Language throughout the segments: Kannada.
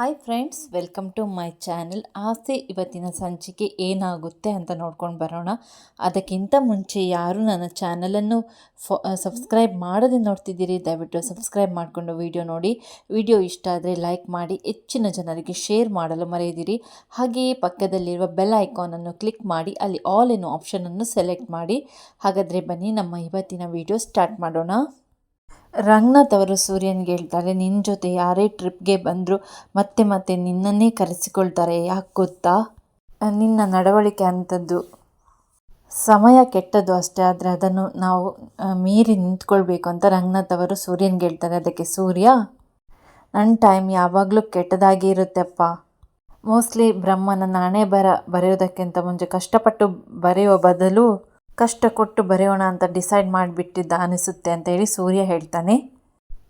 Hi friends welcome to my channel ಆಸೆ ಇವತ್ತಿನ ಸಂಚಿಕೆ ಏನಾಗುತ್ತೆ ಅಂತ ನೋಡ್ಕೊಂಡು ಬರೋಣ. ಅದಕ್ಕಿಂತ ಮುಂಚೆ ಯಾರು ನನ್ನ ಚಾನಲನ್ನು ಫ ಸಬ್ಸ್ಕ್ರೈಬ್ ಮಾಡದೆ ನೋಡ್ತಿದ್ದೀರಿ, ದಯವಿಟ್ಟು ಸಬ್ಸ್ಕ್ರೈಬ್ ಮಾಡಿಕೊಂಡು ವಿಡಿಯೋ ನೋಡಿ. ವಿಡಿಯೋ ಇಷ್ಟ ಆದರೆ ಲೈಕ್ ಮಾಡಿ, ಹೆಚ್ಚಿನ ಜನರಿಗೆ ಶೇರ್ ಮಾಡಲು ಮರೆಯದಿರಿ. ಹಾಗೆಯೇ ಪಕ್ಕದಲ್ಲಿರುವ ಬೆಲ್ ಐಕಾನನ್ನು ಕ್ಲಿಕ್ ಮಾಡಿ, ಅಲ್ಲಿ ಆಲ್ ಏನು ಆಪ್ಷನನ್ನು ಸೆಲೆಕ್ಟ್ ಮಾಡಿ. ಹಾಗಾದರೆ ಬನ್ನಿ, ನಮ್ಮ ಇವತ್ತಿನ ವಿಡಿಯೋ ಸ್ಟಾರ್ಟ್ ಮಾಡೋಣ. ರಂಗನಾಥ್ ಅವರು ಸೂರ್ಯನ್ಗೆ ಹೇಳ್ತಾರೆ ನಿನ್ನ ಜೊತೆ ಯಾರೇ ಟ್ರಿಪ್ಗೆ ಬಂದರೂ ಮತ್ತೆ ಮತ್ತೆ ನಿನ್ನನ್ನೇ ಕರೆಸಿಕೊಳ್ತಾರೆ, ಯಾಕೆ ಗೊತ್ತಾ? ನಿನ್ನ ನಡವಳಿಕೆ ಅಂಥದ್ದು ಸಮಯ ಕೆಟ್ಟದ್ದು ಅಷ್ಟೇ, ಆದರೆ ಅದನ್ನು ನಾವು ಮೀರಿ ನಿಂತ್ಕೊಳ್ಬೇಕು ಅಂತ ರಂಗನಾಥ್ ಅವರು ಸೂರ್ಯನ್ಗೆ ಹೇಳ್ತಾರೆ, ಅದಕ್ಕೆ ಸೂರ್ಯ ನನ್ನ ಟೈಮ್ ಯಾವಾಗಲೂ ಕೆಟ್ಟದಾಗಿ ಇರುತ್ತೆಪ್ಪ ಮೋಸ್ಟ್ಲಿ ಬ್ರಹ್ಮನ ನಾಣೆ ಬರ, ಬರೆಯೋದಕ್ಕಿಂತ ಮುಂಚೆ ಕಷ್ಟಪಟ್ಟು ಬರೆಯುವ ಬದಲು ಕಷ್ಟ ಕೊಟ್ಟು ಬರೆಯೋಣ ಅಂತ ಡಿಸೈಡ್ ಮಾಡಿಬಿಟ್ಟಿದ್ದ ಅನಿಸುತ್ತೆ ಅಂತ ಹೇಳಿ ಸೂರ್ಯ ಹೇಳ್ತಾನೆ.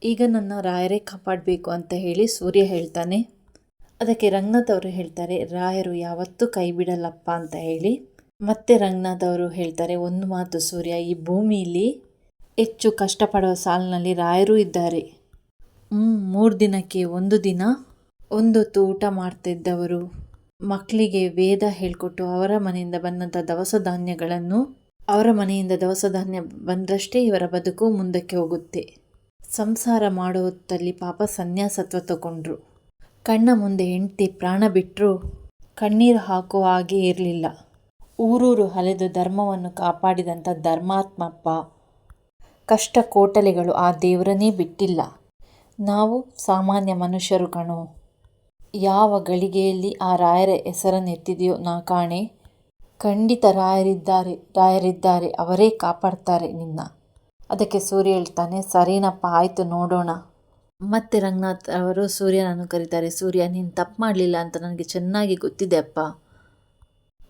ಈಗ ನನ್ನ ರಾಯರೇ ಕಾಪಾಡಬೇಕು ಅಂತ ಹೇಳಿ ಸೂರ್ಯ ಹೇಳ್ತಾನೆ. ಅದಕ್ಕೆ ರಂಗನಾಥ್ ಅವರು ಹೇಳ್ತಾರೆ, ರಾಯರು ಯಾವತ್ತೂ ಕೈ ಬಿಡಲ್ಲಪ್ಪ ಅಂತ ಹೇಳಿ. ಮತ್ತೆ ರಂಗನಾಥ್ ಅವರು ಹೇಳ್ತಾರೆ, ಒಂದು ಮಾತು ಸೂರ್ಯ, ಈ ಭೂಮಿಯಲ್ಲಿ ಹೆಚ್ಚು ಕಷ್ಟಪಡುವ ಸಾಲಿನಲ್ಲಿ ರಾಯರು ಇದ್ದಾರೆ. ಮೂರು ದಿನಕ್ಕೆ ಒಂದು ದಿನ? ಒಂದೊತ್ತು ಊಟ ಮಾಡ್ತಿದ್ದವರು. ಮಕ್ಕಳಿಗೆ ವೇದ ಹೇಳಿಕೊಟ್ಟು ಅವರ ಮನೆಯಿಂದ ಬಂದಂಥ ದವಸ ಧಾನ್ಯಗಳನ್ನು ಅವರ ಮನೆಯಿಂದ ದವಸ ಧಾನ್ಯ ಬಂದಷ್ಟೇ ಇವರ ಬದುಕು ಮುಂದಕ್ಕೆ ಹೋಗುತ್ತೆ. ಸಂಸಾರ ಮಾಡುವತ್ತಲ್ಲಿ ಪಾಪ ಸನ್ಯಾಸತ್ವ ತಗೊಂಡ್ರು. ಕಣ್ಣ ಮುಂದೆ ಹೆಂಡ್ತಿ ಪ್ರಾಣ ಬಿಟ್ಟರು ಕಣ್ಣೀರು ಹಾಕುವ ಹಾಗೆ ಇರಲಿಲ್ಲ. ಊರೂರು ಅಲೆದು ಧರ್ಮವನ್ನು ಕಾಪಾಡಿದಂಥ ಧರ್ಮಾತ್ಮಪ್ಪ ಕಷ್ಟ ಕೋಟಲೆಗಳು ಆ ದೇವರನ್ನೇ ಬಿಟ್ಟಿಲ್ಲ. ನಾವು ಸಾಮಾನ್ಯ ಮನುಷ್ಯರು ಕಣೋ. ಯಾವ ಗಳಿಗೆಯಲ್ಲಿ ಆ ರಾಯರ ಹೆಸರನ್ನೆತ್ತಿದೆಯೋ ನಾ ಕಾಣೆ. ಖಂಡಿತ ರಾಯರಿದ್ದಾರೆ ರಾಯರಿದ್ದಾರೆ. ಅವರೇ ಕಾಪಾಡ್ತಾರೆ ನಿನ್ನ. ಅದಕ್ಕೆ ಸೂರ್ಯ ಹೇಳ್ತಾನೆ, ಸರಿನಪ್ಪ, ಆಯಿತು ನೋಡೋಣ. ಮತ್ತೆ ರಂಗನಾಥ್ ಅವರು ಸೂರ್ಯನನ್ನು ಕರೀತಾರೆ. ಸೂರ್ಯ, ನೀನು ತಪ್ಪು ಮಾಡಲಿಲ್ಲ ಅಂತ ನನಗೆ ಚೆನ್ನಾಗಿ ಗೊತ್ತಿದೆ ಅಪ್ಪ.